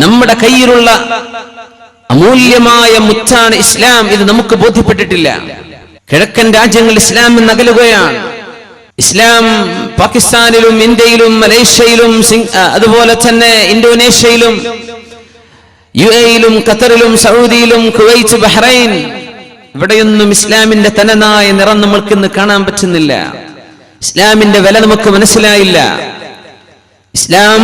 നമ്മുടെ കയ്യിലുള്ള അമൂല്യമായ മുത്താണ് ഇസ്ലാം ഇത് നമുക്ക് ബോധ്യപ്പെട്ടിട്ടില്ല. കിഴക്കൻ രാജ്യങ്ങൾ ഇസ്ലാം നകലുകയാണ് ഇസ്ലാം പാകിസ്ഥാനിലും ഇന്ത്യയിലും മലേഷ്യയിലും അതുപോലെ തന്നെ ഇന്തോനേഷ്യയിലും യു എയിലും ഖത്തറിലും സൗദിയിലും കുവൈറ്റ് ബഹ്റൈൻ. ഇവിടെയൊന്നും ഇസ്ലാമിന്റെ തനനായ നിറം നമ്മൾക്ക് ഇന്ന് കാണാൻ പറ്റുന്നില്ല. ഇസ്ലാമിന്റെ വില നമുക്ക് മനസ്സിലായില്ല. ഇസ്ലാം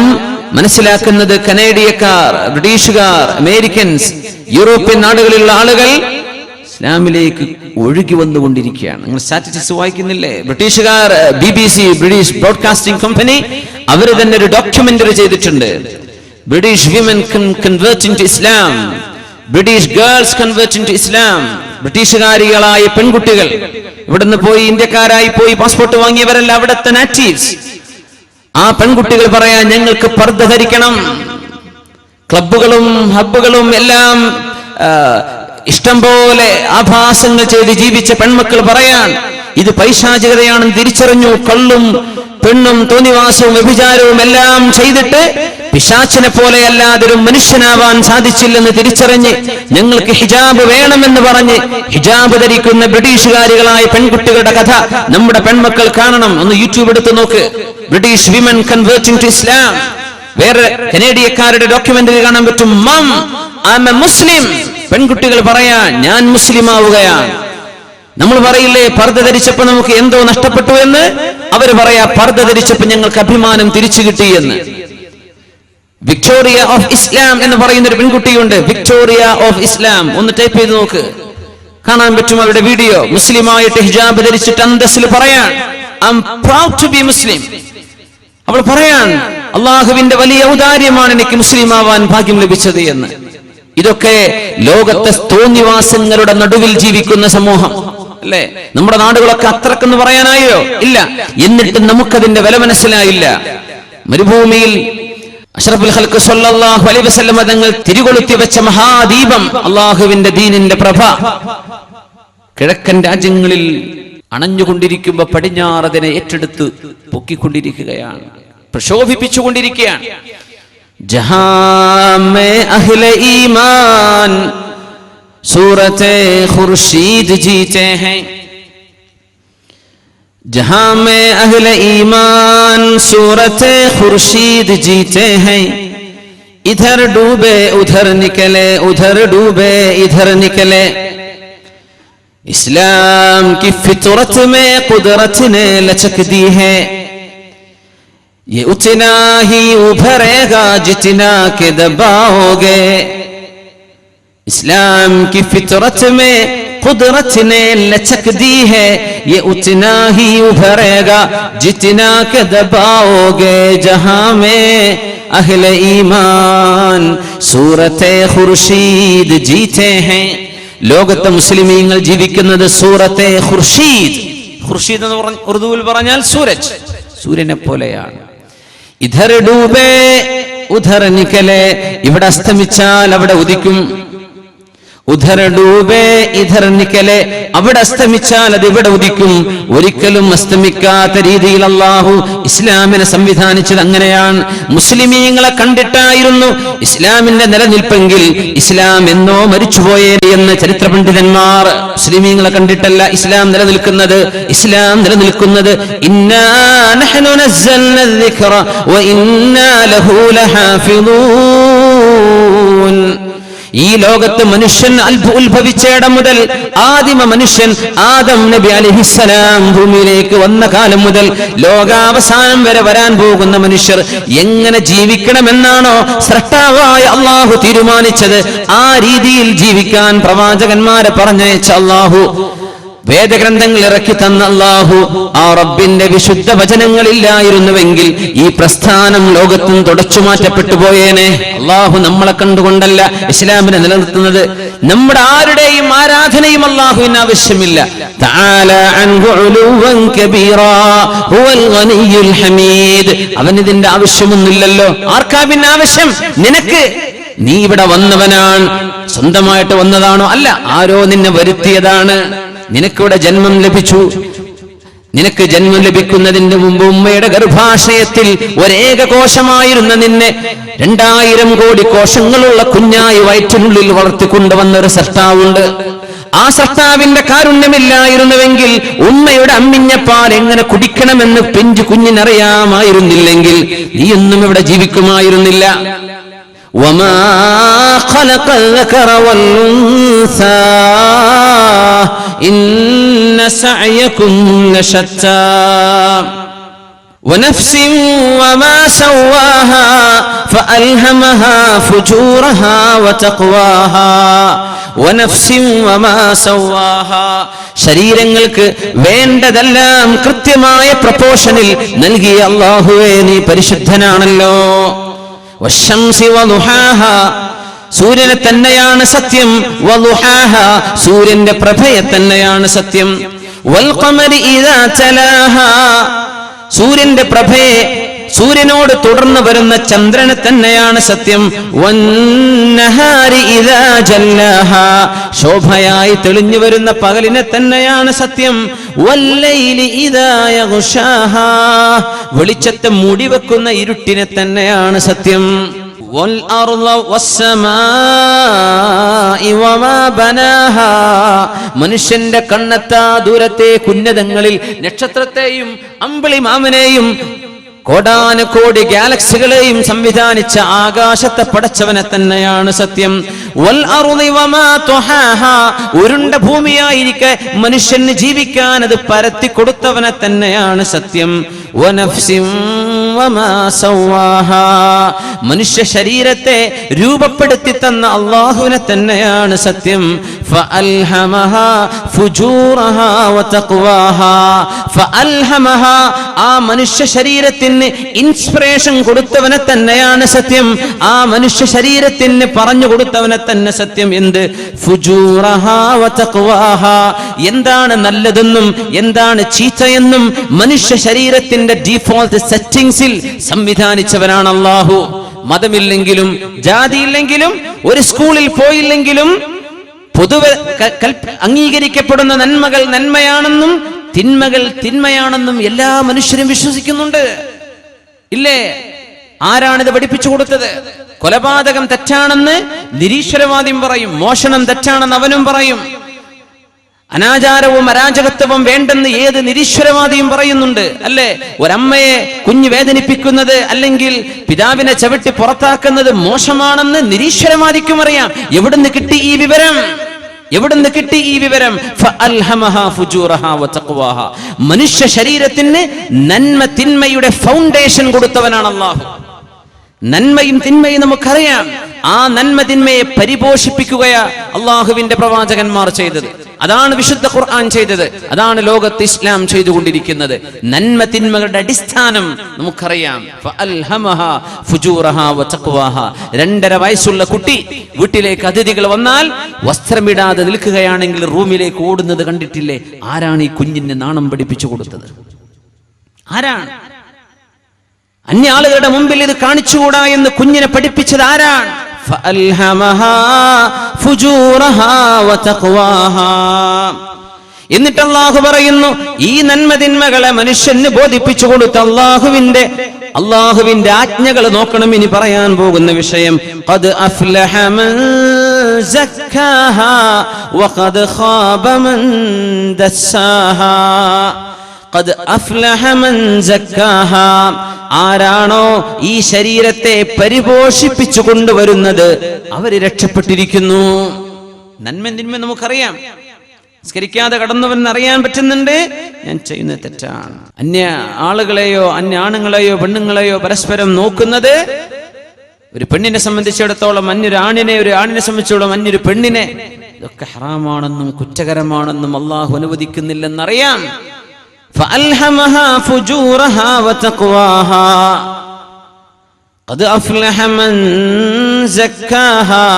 മനസ്സിലാക്കുന്നത് കനേഡിയക്കാർ ബ്രിട്ടീഷുകാർ അമേരിക്കൻസ് യൂറോപ്യൻ നാടുകളിലുള്ള ആളുകൾ ഇസ്ലാമിലേക്ക് ഒഴുകി വന്നുകൊണ്ടിരിക്കുകയാണ്. നിങ്ങൾ സ്റ്റാറ്റിസ്റ്റിക്സ് വായിക്കുന്നില്ലേ? ബ്രിട്ടീഷുകാർ B B C British broadcasting company അവർ തന്നെ ഒരു ഡോക്യുമെന്ററി ചെയ്തിട്ടുണ്ട്. British women convert into Islam British girls convert into Islam. ബ്രിട്ടീഷുകാരികളായ പെൺകുട്ടികൾ ഇവിടുന്ന് പോയി ഇന്ത്യക്കാരായി പോയി പാസ്പോർട്ട് വാങ്ങിയവരല്ല അവിടുത്തെ നാറ്റീവ്സ്. ആ പെൺകുട്ടികൾ പറയാൻ ഞങ്ങൾക്ക് പർദ്ദ ധരിക്കണം. ക്ലബുകളും ഹബ്ബുകളും എല്ലാം ഇഷ്ടം പോലെ ആഭാസങ്ങൾ ചെയ്ത് ജീവിച്ച പെൺമക്കൾ പറയാൻ ഇത് പൈശാചികതയാണെന്ന് തിരിച്ചറിഞ്ഞു. കള്ളും പെണ്ണും തോന്നിവാസവും വ്യഭിചാരവും എല്ലാം ചെയ്തിട്ട് പിശാച്ചിനെ പോലെ അല്ലാതെ ഒരു മനുഷ്യനാവാൻ സാധിച്ചില്ലെന്ന് തിരിച്ചറിഞ്ഞ് ഞങ്ങൾക്ക് ഹിജാബ് വേണമെന്ന് പറഞ്ഞ് ഹിജാബ് ധരിക്കുന്ന ബ്രിട്ടീഷുകാരികളായ പെൺകുട്ടികളുടെ കഥ നമ്മുടെ പെൺമക്കൾ കാണണം. ഒന്ന് യൂട്യൂബ് എടുത്ത് നോക്ക്. British women converting to Islam വേറെ കനേഡിയക്കാരുടെ ഡോക്യുമെന്ററി കാണാൻ പറ്റും. Hmm I a Muslim. പെൺകുട്ടികൾ പറയാ ഞാൻ മുസ്ലിം ആവുകയാണ് നമ്മൾ പറയില്ലേ പർദ്ദ ധരിച്ചപ്പോ നമുക്ക് എന്തോ നഷ്ടപ്പെട്ടു എന്ന്? അവർ പറയാ പർദ്ദ ധരിച്ചപ്പോ ഞങ്ങൾക്ക് അഭിമാനം തിരിച്ചു കിട്ടി എന്ന്. വിക്ടോറിയ ഓഫ് ഇസ്ലാം എന്ന് പറയുന്ന ഒരു പെൺകുട്ടിയുണ്ട്. Victoria of Islam. ഒന്ന് ടൈപ്പ് ചെയ്ത് നോക്ക്. കാണാൻ പറ്റും അവരുടെ വീഡിയോ. മുസ്ലിമായിട്ട് ഹിജാബ് ധരിച്ചിട്ട് അന്തസ്സിൽ പറയാൻ I proud to be Muslim അവൾ പറയാൻ അള്ളാഹുവിന്റെ വലിയ ഔദാര്യമാണ് എനിക്ക് മുസ്ലിം ആവാൻ ഭാഗ്യം ലഭിച്ചത് എന്ന്. ഇതൊക്കെ ലോകത്തെ തോന്നിവാസങ്ങളുടെ നടുവിൽ ജീവിക്കുന്ന സമൂഹം. അല്ലേ നമ്മുടെ നാടുകളൊക്കെ അത്രക്കെന്ന് പറയാനായോ? ഇല്ല. എന്നിട്ട് നമുക്കതിന്റെ വില മനസ്സിലായില്ല. മരുഭൂമിയിൽ അഷ്റഫുൽ ഖൽഖ് സല്ലല്ലാഹു അലൈഹി വസല്ലം തങ്ങൾ തിരികൊളുത്തി വെച്ച മഹാദീപം അള്ളാഹുവിന്റെ ദീനിന്റെ പ്രഭ. കിഴക്കൻ രാജ്യങ്ങളിൽ അണഞ്ഞുകൊണ്ടിരിക്കുമ്പോ പടിഞ്ഞാറതിനെ ഏറ്റെടുത്ത് പൊക്കിക്കൊണ്ടിരിക്കുകയാണ്. പ്രശോഭിപ്പിച്ചുകൊണ്ടിരിക്കുകയാണ്. ജഹാമേ അഹ്ലെ ഈമാൻ صورت خورشید جیتے ہیں۔ جہاں میں اہل ایمان صورت خورشید جیتے ہیں۔ ادھر ڈوبے، ادھر نکلے، ادھر ڈوبے، ادھر نکلے۔ اسلام کی فطرت میں قدرت نے لچک دی ہے۔ یہ اتنا ہی ابھرے گا جتنا کہ دباؤ گے۔ इस्लाम की फितरत में कुदरत ने लचक दी है ये उतना ही उभरेगा जितना के दबाओगे जहां में अहले ईमान सूरत खुर्शीद जीते हैं ലോകത്തെ മുസ്ലിമീങ്ങൾ ജീവിക്കുന്നത് സൂറത്തെ ഖുർഷീദ് ഖുർഷീദ് എന്ന് പറഞ്ഞ ഉറുദുവിൽ പറഞ്ഞാൽ സൂരജ് സൂര്യനെ പോലെയാണ് ഇധർ ഡൂബേ ഉധർ നിക്കലെ ഇവിടെ അസ്തമിച്ചാൽ അവിടെ ഉദിക്കും ഡൂബേ ഇധർ നിക്കലെ. അവിടെ അസ്തമിച്ചാൽ അത് ഇവിടെ ഉദിക്കും. ഒരിക്കലും അസ്തമിക്കാത്ത രീതിയിൽ അള്ളാഹു ഇസ്ലാമിനെ സംവിധാനിച്ചത് അങ്ങനെയാണ്. മുസ്ലിമീങ്ങളെ കണ്ടിട്ടായിരുന്നു ഇസ്ലാമിന്റെ നിലനിൽപ്പെങ്കിൽ ഇസ്ലാം എന്നോ മരിച്ചുപോയേ എന്ന് ചരിത്ര പണ്ഡിതന്മാർ മുസ്ലിമീങ്ങളെ കണ്ടിട്ടല്ല ഇസ്ലാം നിലനിൽക്കുന്നത്. ഇസ്ലാം നിലനിൽക്കുന്നത് ഇന്നാ ഈ ലോകത്ത് മനുഷ്യൻ ഉത്ഭവിച്ചയിടം മുതൽ ആദിമ മനുഷ്യൻ ആദം നബി അലിഹിസലാം ഭൂമിയിലേക്ക് വന്ന കാലം മുതൽ ലോകാവസാനം വരെ വരാൻ പോകുന്ന മനുഷ്യർ എങ്ങനെ ജീവിക്കണമെന്നാണോ സൃഷ്ടാവായ അള്ളാഹു തീരുമാനിച്ചത്. ആ രീതിയിൽ ജീവിക്കാൻ പ്രവാചകന്മാരെ പറഞ്ഞയച്ച അള്ളാഹു വേദഗ്രന്ഥങ്ങൾ ഇറക്കി തന്ന അള്ളാഹു ആ റബ്ബിന്റെ വിശുദ്ധ വചനങ്ങളില്ലായിരുന്നുവെങ്കിൽ ഈ പ്രസ്ഥാനം ലോകത്തും തുടച്ചു മാറ്റപ്പെട്ടു പോയേനെ. അള്ളാഹു നമ്മളെ കണ്ടുകൊണ്ടല്ല ഇസ്ലാമിനെ നിലനിർത്തുന്നത്. നമ്മുടെ ആരുടെയും ആരാധനയും അള്ളാഹുവിന് ആവശ്യമില്ല. തആല അൻഹു ഉലുവൻ കബീറാ ഹുവൽ ഗനിയ്യുൽ ഹമീദ്. അവന് ഇതിന്റെ ആവശ്യമൊന്നുമില്ലല്ലോ. ആർക്കാ പിന്നെ ആവശ്യം? നിനക്ക്. നീ ഇവിടെ വന്നവനാണ്. സ്വന്തമായിട്ട് വന്നതാണോ? അല്ല ആരോ നിന്നെ വരുത്തിയതാണ്. നിനക്കിവിടെ ജന്മം ലഭിച്ചു. നിനക്ക് ജന്മം ലഭിക്കുന്നതിന് മുമ്പ് ഉമ്മയുടെ ഗർഭാശയത്തിൽ ഒരേക കോശമായിരുന്ന നിന്നെ രണ്ടായിരം കോടി കോശങ്ങളുള്ള കുഞ്ഞായി വയറ്റിനുള്ളിൽ വളർത്തിക്കൊണ്ടുവന്ന ഒരു സൃഷ്ടാവുണ്ട്. ആ സൃഷ്ടാവിന്റെ കാരുണ്യമില്ലായിരുന്നുവെങ്കിൽ ഉമ്മയുടെ അമ്മിഞ്ഞപ്പാൽ എങ്ങനെ കുടിക്കണമെന്ന് പിഞ്ചു കുഞ്ഞിനറിയാമായിരുന്നില്ലെങ്കിൽ നീയൊന്നും ഇവിടെ ജീവിക്കുമായിരുന്നില്ല. وما خلق الذكر والأنثى إن سعيكم لشتى ونفس وما سواها فألهمها فجورها وتقواها ونفس وما سواها ശരീരങ്ങൾക്ക് വേണ്ടതെല്ലാം കൃത്യമായ പ്രപ്പോഷനിൽ നൽകിയ അള്ളാഹുവേ നീ പരിശുദ്ധനാണല്ലോ വശംസി വദുഹാഹ സൂര്യനെ തന്നെയാണ് സത്യം. സൂര്യന്റെ പ്രഭയെ തന്നെയാണ് സത്യം. സൂര്യന്റെ പ്രഭയെ സൂര്യനോട് തുടർന്ന് വരുന്ന ചന്ദ്രനെ തന്നെയാണ് സത്യം. ശോഭയായി തെളിഞ്ഞു വരുന്ന പകലിനെ തന്നെയാണ് സത്യം. വെളിച്ചത്തെ മൂടിവെക്കുന്ന ഇരുട്ടിനെ തന്നെയാണ് സത്യം. മനുഷ്യന്റെ കണ്ണത്താ ദൂരത്തെ കുന്നതങ്ങളിൽ നക്ഷത്രത്തെയും അമ്പിളി മാമനെയും കോടാനുകോടി ഗാലക്സികളെയും സംവിധാനിച്ച ആകാശത്തെ പടച്ചവനെ തന്നെയാണ് സത്യം. ഉരുണ്ട ഭൂമിയായിരിക്കെ മനുഷ്യന് ജീവിക്കാൻ അത് പരത്തി കൊടുത്തവനെ തന്നെയാണ് സത്യം. മനുഷ്യ ശരീരത്തെ രൂപപ്പെടുത്തി തന്ന അള്ളാഹുവിനെ തന്നെയാണ് സത്യം ആ മനുഷ്യ ശരീരത്തിന് ഇൻസ്പിറേഷൻ കൊടുത്തവനെ തന്നെയാണ് സത്യം. ആ മനുഷ്യ ശരീരത്തിന് പറഞ്ഞു കൊടുത്തവനെ തന്നെ സത്യം എന്ത്. എന്താണ് നല്ലതെന്നും എന്താണ് ചീത്തയെന്നും മനുഷ്യ ശരീരത്തിന്റെ ഡീഫോൾട്ട് സെറ്റിംഗ്സിൽ സംവിധാനിച്ചവനാണ് അള്ളാഹു മതമില്ലെങ്കിലും ജാതിയില്ലെങ്കിലും ഒരു സ്കൂളിൽ പോയില്ലെങ്കിലും പൊതുവെ അംഗീകരിക്കപ്പെടുന്ന നന്മകൾ നന്മയാണെന്നും തിന്മകൾ തിന്മയാണെന്നും എല്ലാ മനുഷ്യരും വിശ്വസിക്കുന്നുണ്ട്. ഇല്ലേ? ആരാണിത് പഠിപ്പിച്ചു കൊടുത്തത്? കൊലപാതകം തെറ്റാണെന്ന് നിരീശ്വരവാദിയും പറയും മോഷണം തെറ്റാണെന്ന് അവനും പറയും. അനാചാരവും അരാജകത്വവും വേണ്ടെന്ന് ഏത് നിരീശ്വരവാദിയും പറയുന്നുണ്ട് അല്ലേ? ഒരമ്മയെ കുഞ്ഞ് വേദനിപ്പിക്കുന്നത് അല്ലെങ്കിൽ പിതാവിനെ ചവിട്ടി പുറത്താക്കുന്നത് മോശമാണെന്ന് നിരീശ്വരവാദിക്കും അറിയാം. എവിടുന്ന് കിട്ടി ഈ വിവരം? എവിടുന്ന് കിട്ടി ഈ വിവരം. മനുഷ്യ ശരീരത്തിന് നന്മ തിന്മയുടെ ഫൗണ്ടേഷൻ കൊടുത്തവനാണ് അള്ളാഹു നന്മയും തിന്മയും നമുക്കറിയാം. ആ നന്മ തിന്മയെ പരിപോഷിപ്പിക്കുകയാ അള്ളാഹുവിന്റെ പ്രവാചകന്മാർ ചെയ്തത്. അതാണ് വിശുദ്ധ ഖുർആൻ ചെയ്തത്. അതാണ് ലോകത്ത് ഇസ്ലാം ചെയ്തുകൊണ്ടിരിക്കുന്നത്. നന്മ തിന്മകളുടെ അടിസ്ഥാനം നമുക്കറിയാം. രണ്ടര വയസ്സുള്ള കുട്ടി വീട്ടിലേക്ക് അതിഥികൾ വന്നാൽ വസ്ത്രമിടാതെ നിൽക്കുകയാണെങ്കിൽ റൂമിലേക്ക് ഓടുന്നത് കണ്ടിട്ടില്ലേ? ആരാണ് ഈ കുഞ്ഞിന് നാണം പഠിപ്പിച്ചു കൊടുത്തത്? ആരാണ്? അന്യ ആളുകളുടെ മുമ്പിൽ ഇത് കാണിച്ചുകൂടാ എന്ന് കുഞ്ഞിനെ പഠിപ്പിച്ചത് ആരാണ്. എന്നിട്ട് അള്ളാഹു പറയുന്നു ഈ നന്മതിന്മകളെ മനുഷ്യന് ബോധിപ്പിച്ചു കൊടുത്ത അള്ളാഹുവിന്റെ അള്ളാഹുവിന്റെ ആജ്ഞകൾ നോക്കണം ഇനി പറയാൻ പോകുന്ന വിഷയം. അത് അഫ്ലഹ ഖദ് അഫ്ലഹ മൻ സക്കാഹ. ആരാണോ ഈ ശരീരത്തെ പരിപോഷിപ്പിച്ചു കൊണ്ടുവരുന്നത് അവർ രക്ഷപ്പെട്ടിരിക്കുന്നു. നന്മ തിന്മ നമുക്കറിയാം. സംസ്കരിക്കാതെ കടന്നുവെന്ന് അറിയാൻ പറ്റുന്നുണ്ട്. ഞാൻ ചെയ്യുന്നത് തെറ്റാണ്. അന്യ ആളുകളെയോ അന്യ ആണുങ്ങളെയോ പെണ്ണുങ്ങളെയോ പരസ്പരം നോക്കുന്നത് ഒരു പെണ്ണിനെ സംബന്ധിച്ചിടത്തോളം അന്യൊരു ആണിനെ ഒരു ആണിനെ സംബന്ധിച്ചിടത്തോളം അന്യൊരു പെണ്ണിനെ. ഇതൊക്കെ ഹറാമാണെന്നും കുറ്റകരമാണെന്നും അള്ളാഹു അനുവദിക്കുന്നില്ലെന്നറിയാം. فألهمها فجورها وتقواها قد أفلح من زكاها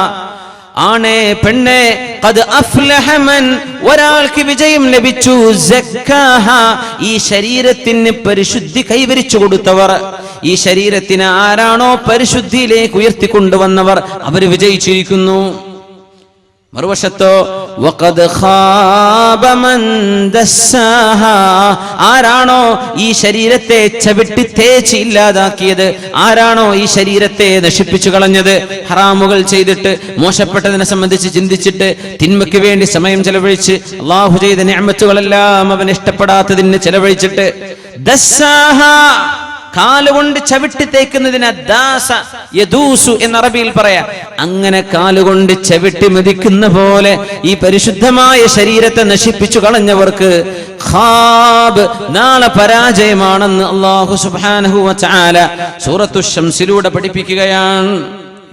ആണേ പെണ്ണെ قد أفلح من ഒരാൾക്ക് വിജയം ലഭിച്ചു സക്കാഹ ഈ ശരീരത്തിന് പരിശുദ്ധി കൈവരിച്ചു കൊടുത്തവർ ഈ ശരീരത്തിന് ആരാണോ പരിശുദ്ധിയിലേക്ക് ഉയർത്തിക്കൊണ്ടുവന്നവർ അവർ വിജയിച്ചിരിക്കുന്നു മറുവശത്തോ ആരാണോ ഈ ശരീരത്തെ ചവിട്ടി തേച്ച് ഇല്ലാതാക്കിയത്? ആരാണോ ഈ ശരീരത്തെ നശിപ്പിച്ചു കളഞ്ഞത്? ഹറാമുകൾ ചെയ്തിട്ട് മോശപ്പെട്ടതിനെ സംബന്ധിച്ച് ചിന്തിച്ചിട്ട് തിന്മയ്ക്ക് വേണ്ടി സമയം ചെലവഴിച്ച് അള്ളാഹു ചെയ്ത ഞാമത്തുകളെല്ലാം അവൻ ഇഷ്ടപ്പെടാത്തതിന് ചെലവഴിച്ചിട്ട് ദസ്സാഹാ. കാലുകൊണ്ട് ചവിട്ടി തേക്കുന്നതിന് ദാസ യദൂസു എന്ന അറബിയിൽ പറയാ. അങ്ങനെ കാലുകൊണ്ട് ചവിട്ടി മെതിക്കുന്ന പോലെ ഈ പരിശുദ്ധമായ ശരീരത്തെ നശിപ്പിച്ചു കളഞ്ഞവർക്ക് ഖാബ് നാളെ പരാജയമാണെന്ന് അള്ളാഹു തആല സൂറത്തു ഷംസിലൂടെ പഠിപ്പിക്കുകയാണ്.